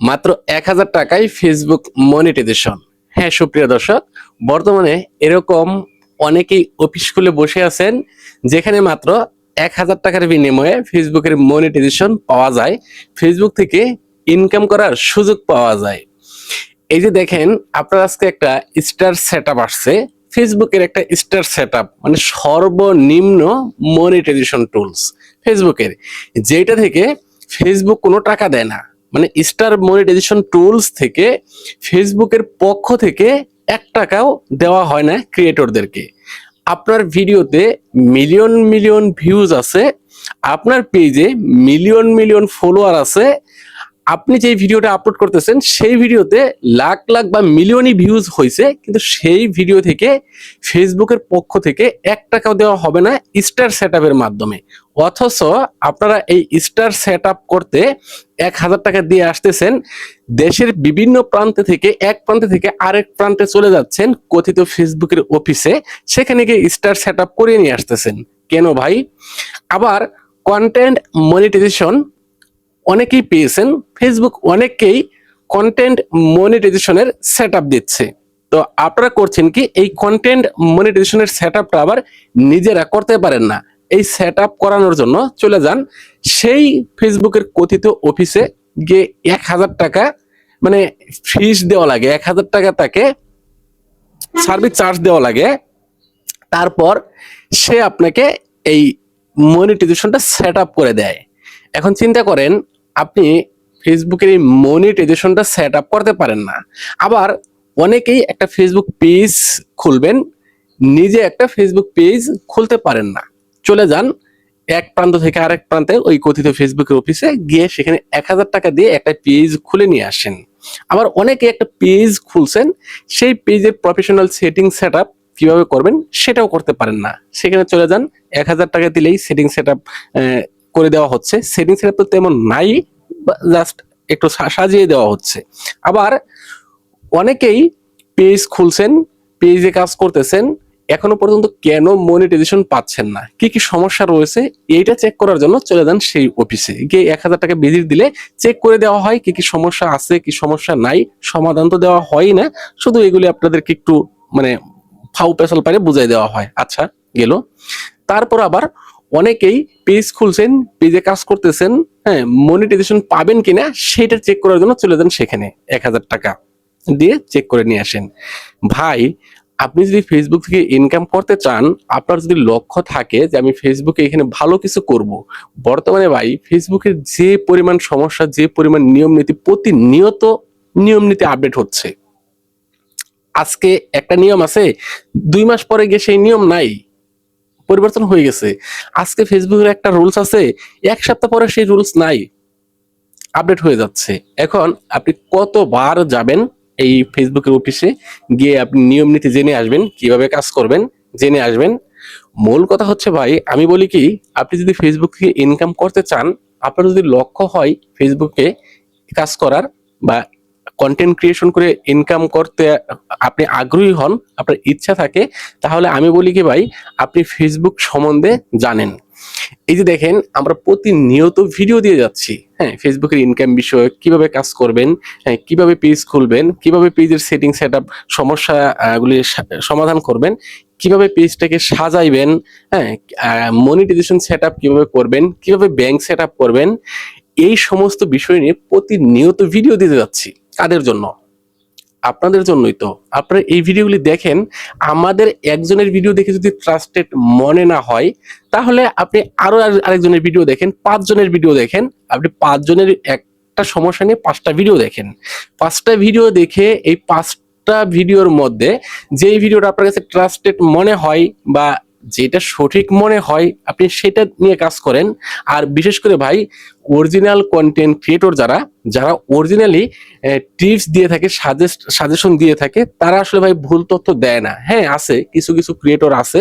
মাত্র এক হাজার টাকায় ফেসবুক মনিটাইজেশন হ্যাঁ সুপ্রিয় দর্শক, বর্তমানে এরকম অনেকেই অফিস খুলে বসে আছেন, যেখানে মাত্র এক হাজার টাকার বিনিময়ে ফেসবুকের মনিটাইজেশন পাওয়া যায়। ফেসবুক থেকে ইনকাম করার সুযোগ পাওয়া যায়। এই যে দেখেন, আপনার আজকে একটা স্টার সেট আপ আসছে ফেসবুকের একটা স্টার সেট মানে সর্বনিম্ন মনিটাইজেশন টুলস ফেসবুকের যেটা থেকে ফেসবুক কোনো টাকা দেয় না। মানে স্টার মনিটাইজেশন টুলস থেকে ফেসবুকের পক্ষ থেকে এক টাকাও দেওয়া হয় না ক্রিয়েটরদেরকে। আপনার ভিডিওতে মিলিয়ন মিলিয়ন ভিউজ আছে, আপনার পেজে মিলিয়ন মিলিয়ন ফলোয়ার আছে আপনি যে ভিডিওটা আপলোড করতেছেন, সেই ভিডিওতে লাখ লাখ বা মিলিয়নই ভিউজ হয়েছে কিন্তু সেই ভিডিও থেকে ফেসবুকের পক্ষ থেকে এক টাকাও দেওয়া হবে না স্টার সেট মাধ্যমে। অথচ আপনারা এই স্টার সেট করতে এক হাজার টাকা দিয়ে আসতেছেন, দেশের বিভিন্ন প্রান্তে থেকে, এক প্রান্তে থেকে আরেক প্রান্তে চলে যাচ্ছেন কথিত ফেসবুকের অফিসে সেখানে গিয়ে স্টার সেট করিয়ে নিয়ে আসতেছেন। কেন ভাই? আবার কন্টেন্ট মনিটাইজেশন অনেকেই পেয়েছেন। ফেসবুক অনেককেই কন্টেন্ট মনিটাইজেশনের সেট দিচ্ছে। তো আপনারা করছেন কি, এই কন্টেন্ট মনিটাইজেশনের সেট আবার নিজেরা করতে পারেন না। এই সেট করানোর জন্য চলে যান। সেই ফেসবুকের কথিত অফিসে গিয়ে এক হাজার টাকা মানে ফিস দেওয়া লাগে। এক হাজার টাকা তাকে সার্ভিস চার্জ দেওয়া লাগে। তারপর সে আপনাকে এই মনিটাইজেশনটা সেট করে দেয়। এখন চিন্তা করেন আপনি ফেসবুকের এই মনিটাইজেশনটা সেট আপ করতে পারেন না। আবার অনেকেই একটা ফেসবুক পেজ খুলবেন, নিজে একটা ফেসবুক পেজ খুলতে পারেন না। চলে যান এক প্রান্ত থেকে আরেক প্রান্তে ওই কথিত ফেসবুকের অফিসে গিয়ে সেখানে এক হাজার টাকা দিয়ে একটা পেজ খুলে নিয়ে আসেন। আবার অনেকে একটা পেজ খুলছেন, সেই পেজের প্রফেশনাল সেটিং সেট আপ কীভাবে করবেন সেটাও করতে পারেন না। সেখানে চলে যান, এক হাজার টাকা দিলেই সেটিং সেট আপ করে দেওয়া হচ্ছে। সেটিং সেট তো তেমন নাই জাস্ট একটু সাজিয়ে দেওয়া হচ্ছে। আবার অনেকেই পেজ খুলছেন পেজে কাজ করতেছেন, এখনও পর্যন্ত কেন মনিটাইজেশন পাচ্ছেন না? কি কি সমস্যা রয়েছে? এইটা চেক করার জন্য চলে যান সেই অফিসে গিয়ে এক হাজার টাকা ভিজিট দিলে চেক করে দেওয়া হয় কি কি সমস্যা আছে, কি সমস্যা নাই। সমাধান তো দেওয়া হয় না। শুধু এগুলি আপনাদেরকে একটু মানে ফাউ পেশাল পারে বুঝাই দেওয়া হয়। আচ্ছা গেল। তারপর আবার অনেকেই পেজ খুলছেন পেজে কাজ করতেছেন হ্যাঁ মনিটাইজেশন পাবেন কিনা সেটা চেক করার জন্য চলে যান সেখানে, এক হাজার টাকা দিয়ে চেক করে নিয়ে আসেন। ভাই, আপনি যদি ফেসবুক থেকে ইনকাম করতে চান, আপনার যদি লক্ষ্য থাকে যে আমি ফেসবুকে এখানে ভালো কিছু করব, বর্তমানে ভাই ফেসবুকের যে পরিমাণ সমস্যা, যে পরিমাণ নিয়ম নীতি, প্রতিনিয়ত নিয়ম নীতি আপডেট হচ্ছে। আজকে একটা নিয়ম আছে, দুই মাস পরে গিয়ে সেই নিয়ম নাই। পরিবর্তন হয়ে গেছে। আজকে ফেসবুকের একটা রুলস আছে, এক সপ্তাহ পরে সেই রুলস নাই। আপডেট হয়ে যাচ্ছে। এখন আপনি কতবার যাবেন এই ফেসবুকের অফিসে গিয়ে আপনি নিয়ম নীতি জেনে আসবেন, কীভাবে কাজ করবেন, জেনে আসবেন। মূল কথা হচ্ছে ভাই, আমি বলি কি, আপনি যদি ফেসবুক ইনকাম করতে চান, আপনার যদি লক্ষ্য হয় ফেসবুকে কাজ করার বা কন্টেন্ট ক্রিয়েশন করে ইনকাম করতে আপনি আগ্রহী হন, আপনার ইচ্ছা থাকে, তাহলে আমি বলি কি ভাই, আপনি ফেসবুক সম্বন্ধে জানেন। এই যে দেখেন, আমরা প্রতিনিয়ত ভিডিও দিয়ে যাচ্ছি। হ্যাঁ ফেসবুকের ইনকাম বিষয়ে কীভাবে কাজ করবেন হ্যাঁ কীভাবে পেজ খুলবেন, কীভাবে পেজের সেটিং সেট আপ সমস্যাগুলি সমাধান করবেন, কীভাবে পেজটাকে সাজাইবেন হ্যাঁ মনিটাইজেশন সেট আপ কীভাবে করবেন, কীভাবে ব্যাংক সেট আপ করবেন, এই সমস্ত বিষয় নিয়ে প্রতিনিয়ত ভিডিও দিতে যাচ্ছি। কাদের জন্য? আপনাদের জন্যই তো। আপনারা এই ভিডিওগুলি দেখেন, আমাদের একজনের ভিডিও দেখে যদি ট্রাস্টেড মনে না হয়, তাহলে আপনি আরও আর- আরেকজনের ভিডিও দেখেন, পাঁচজনের ভিডিও দেখেন, আপনি পাঁচজনের একটা সমস্যা নিয়ে পাঁচটা ভিডিও দেখেন। পাঁচটা ভিডিও দেখে এই পাঁচটা ভিডিওর মধ্যে যেই ভিডিওটা আপনার কাছে ট্রাস্টেড মনে হয় বা যেটা সঠিক মনে হয়, আপনি সেটা নিয়ে কাজ করেন। আর বিশেষ করে ভাই অরিজিনাল কন্টেন্ট ক্রিয়েটর যারা যারা অরিজিনালি টিপস দিয়ে থাকে সাজেস্ট সাজেশন দিয়ে থাকে, তারা আসলে ভাই ভুল তথ্য দেয় না। হ্যাঁ আছে, কিছু কিছু ক্রিয়েটর আছে,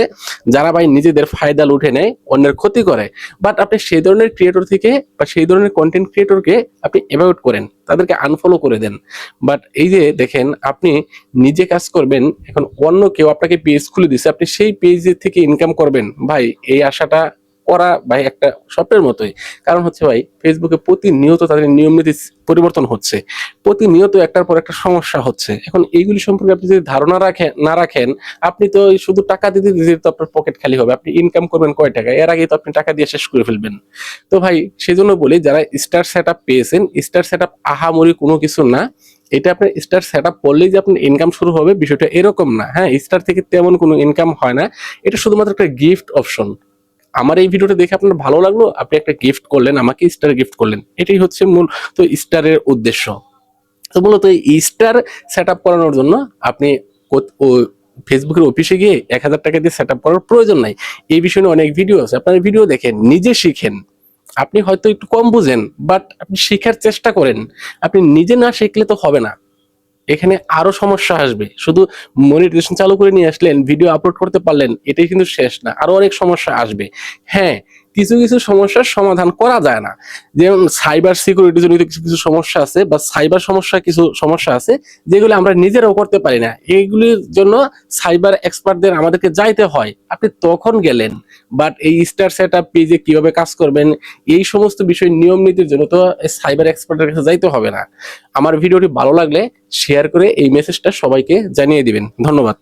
যারা ভাই নিজেদের ফায়দা লুটে নেয়, অন্যের ক্ষতি করে। বাট আপনি সেই ধরনের ক্রিয়েটর থেকে বা সেই ধরনের কন্টেন্ট ক্রিয়েটরকে আপনি অ্যাভয়েড করেন, তাদেরকে আনফলো করে দেন। বাট এই যে দেখেন, আপনি নিজে কাজ করবেন, এখন অন্য কেউ আপনাকে পেজ খুলে দিছে, আপনি সেই পেজ থেকে ইনকাম করবেন। ভাই, এই আশাটা করা ভাই একটা স্বপ্নের মতোই। কারণ হচ্ছে ভাই ফেসবুকে প্রতিনিয়ত তাদের নিয়ম নীতি পরিবর্তন হচ্ছে। প্রতিনিয়ত একটার পর একটা সমস্যা হচ্ছে। এখন এইগুলি সম্পর্কে আপনি যদি ধারণা রাখেন, না রাখেন, আপনি তো শুধু টাকা দিতে দিতে তো আপনার পকেট খালি হবে। আপনি ইনকাম করবেন কয় টাকা? এর আগে তো আপনি টাকা দিয়ে শেষ করে ফেলবেন। তো ভাই, সেজন্য বলি, যারা স্টার সেট আপ পেয়েছেন স্টার সেট আপ আহামরি কোনো কিছু না। এটা আপনার স্টার সেট আপ করলেই যে আপনার ইনকাম শুরু হবে, বিষয়টা এরকম না। হ্যাঁ স্টার থেকে তেমন কোনো ইনকাম হয় না। এটা শুধুমাত্র একটা গিফট অপশন আমার এই ভিডিওটা দেখে আপনার ভালো লাগল? আপনি একটা গিফট করলেন, আমাকে স্টার গিফট করলেন। এটাই হচ্ছে মূল, তো স্টারের উদ্দেশ্য। তো মূলত এই স্টার সেট আপ করানোর জন্য আপনি ফেসবুকের অফিসে গিয়ে এক হাজার টাকা দিয়ে সেট আপ করার প্রয়োজন নাই। এই বিষয়ে নিয়ে অনেক ভিডিও আছে। আপনার ভিডিও দেখেন, নিজে শিখেন। আপনি হয়তো একটু কম বুঝেন বাট আপনি শেখার চেষ্টা করেন। আপনি নিজে না শিখলে তো হবে না। এখানে আরও সমস্যা আসবে। শুধু মনিটাইজেশন চালু করে নিয়ে আসলেন ভিডিও আপলোড করতে পারলেন, এটাই কিন্তু শেষ না, আরও অনেক সমস্যা আসবে। হ্যাঁ কিছু কিছু সমস্যার সমাধান করা যায় না। যেমন সাইবার সিকিউরিটি জনিত কিছু কিছু সমস্যা আছে বা সাইবার সমস্যা কিছু সমস্যা আছে, যেগুলো আমরা নিজেরাও করতে পারি না। এইগুলির জন্য সাইবার এক্সপার্টদের আমাদেরকে যাইতে হয়। আপনি তখন গেলেন বাট এই স্টার সেট আপ পেজে কীভাবে কাজ করবেন, এই সমস্ত বিষয় নিয়ম নীতির জন্য তো সাইবার এক্সপার্টের কাছে যাইতে হবে না। আমার ভিডিওটি ভালো লাগলে শেয়ার করে এই মেসেজটা সবাইকে জানিয়ে দিবেন। ধন্যবাদ।